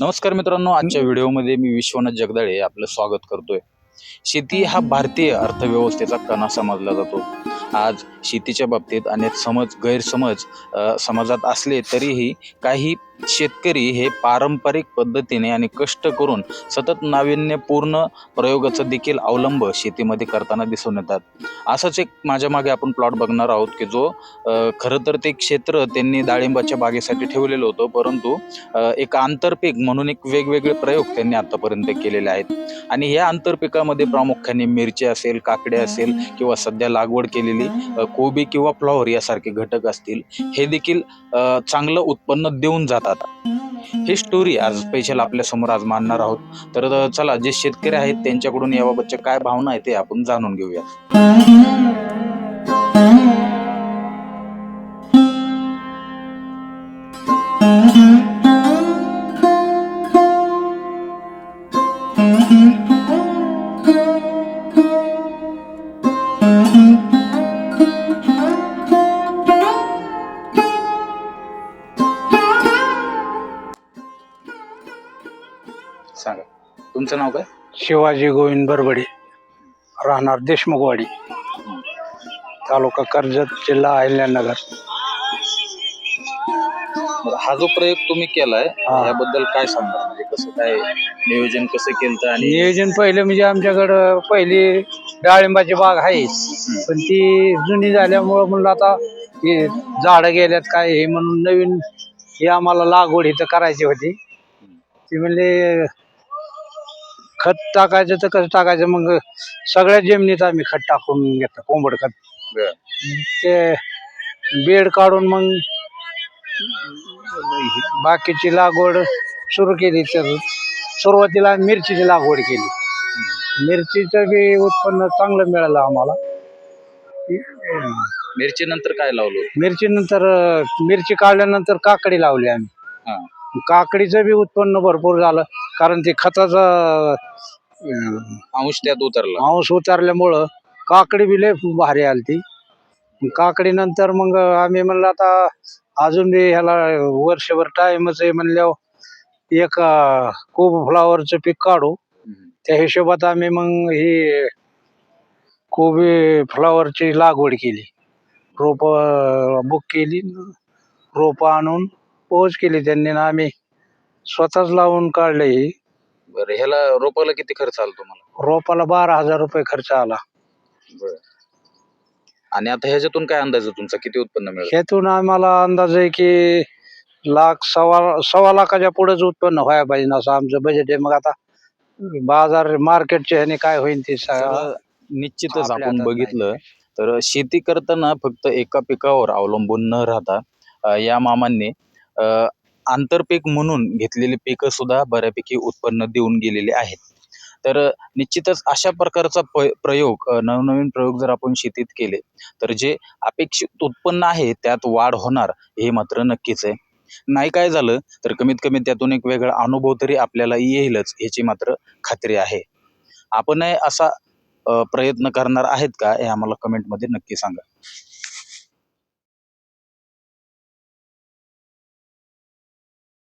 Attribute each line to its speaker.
Speaker 1: नमस्कार मित्रांनो आजच्या व्हिडिओमध्ये मी विश्वनाथ जगदाळे आपलं स्वागत करतोय. शेती हा भारतीय अर्थव्यवस्थेचा कणा समजला जातो. आज शेतीच्या बाबतीत अनेक समज गैरसमज अ, समाजात असले तरीही काही शेतकरी हे पारंपरिक पद्धतीने आणि कष्ट करून सतत नाविन्यपूर्ण प्रयोगाचा देखील अवलंब शेतीमध्ये करताना दिसून येतात. असंच एक माझ्या मागे आपण प्लॉट बघणार आहोत की जो खरं तर ते क्षेत्र त्यांनी डाळिंबाच्या बागेसाठी ठेवलेलं होतं परंतु एक आंतरपीक म्हणून एक वेगवेगळे प्रयोग त्यांनी आतापर्यंत केलेले आहेत. आणि या आंतरपिकामध्ये प्रामुख्याने मिरची असेल काकडे असेल किंवा सध्या लागवड केलेली कोबी किंवा फ्लॉवर यासारखे घटक असतील हे देखील चांगलं उत्पन्न देऊन जातात ही स्टोरी आज स्पेशल आपल्यासमोर आज मांडणार आहोत. तर चला जे शेतकरी आहेत त्यांच्याकडून याबाबतच्या काय भावना आहे ते आपण जाणून घेऊया सांगा. तुमचं नाव काय?
Speaker 2: शिवाजी गोविंद बरबडे. राहणार देशमुखवाडी. तालुका कर्जत जिल्हा अहिल्यानगर.
Speaker 1: बरं, हा जो प्रयोग तुम्ही केलाय
Speaker 2: हा.
Speaker 1: याबद्दल काय सांगणार म्हणजे कसं काय नियोजन कसं केलं आणि
Speaker 2: नियोजन पहिले म्हणजे आमच्याकडं पहिली डाळिंबाची बाग आहे. पण ती जुनी झाल्यामुळं म्हणलं आता हे झाडं गेल्यात काय हे म्हणून नवीन हे आम्हाला लागवड इथं करायची होती. ती म्हणले खत टाकायचं तर कसं टाकायचं. मग सगळ्या जमिनीत आम्ही खत टाकून घेतो कोंबड खत. ते बेड काढून मग बाकीची लागवड सुरू केली. तर सुरुवातीला मिरचीची लागवड केली. मिरचीचं बी उत्पन्न चांगलं मिळालं आम्हाला.
Speaker 1: मिरची नंतर काय लावलं
Speaker 2: मिरची नंतर मिरची काढल्यानंतर काकडी लावली आम्ही. काकडीचं बी उत्पन्न भरपूर झालं कारण ते खताचा
Speaker 1: अंश त्यात उतरला.
Speaker 2: अंश उतारल्यामुळं काकडी बी लय भारी आली ती काकडी नंतर मग आम्ही म्हणलं आता अजून बी ह्याला वर्षभर टाइमच आहे म्हणल्यावर एक कोब फ्लावरचं पीक काढू. त्या हिशोबात आम्ही मग ही कोबी फ्लावरची लागवड केली. रोप बुक केली. रोपं आणून पोच केली त्यांनी ना आम्ही स्वतःच लावून काढले ही.
Speaker 1: बरं ह्याला रोपाला किती खर्च आला तुम्हाला?
Speaker 2: रोपाला बारा हजार रुपये खर्च आला.
Speaker 1: बरं. आणि आता ह्याच्यातून काय अंदाज आहे तुमचा? किती उत्पन्न मिळेल?
Speaker 2: ह्यातून आम्हाला अंदाज आहे की लाख सव्वा सव्वा लाखाच्या पुढेच उत्पन्न व्हायला पाहिजे ना असं आमचं बजेट आहे. मग आता बाजार मार्केटच्या ह्याने काय होईल ते सा-
Speaker 1: तर निश्चितच
Speaker 2: आपल्या
Speaker 1: आपण
Speaker 2: हातात
Speaker 1: बघितलं तर शेती करताना फक्त एका पिकावर अवलंबून न राहता अ, या मामांनी आंतरपीक म्हणून घेतलेली पिकं सुद्धा बऱ्यापैकी उत्पन्न देऊन गेलेले आहेत. तर निश्चितच अशा प्रकारचा प- प्रयोग नवनवीन प्रयोग जर आपण शेतीत केले तर जे अपेक्षित उत्पन्न आहे त्यात वाढ होणार हे मात्र नक्कीच आहे. नाही काय झालं तर कमीत कमी त्यातून एक वेगळा अनुभव तरी आपल्याला येईलच ह्याची मात्र खात्री आहे. आपणही असा प्रयत्न करणार आहेत का हे आम्हाला कमेंटमध्ये नक्की सांगा.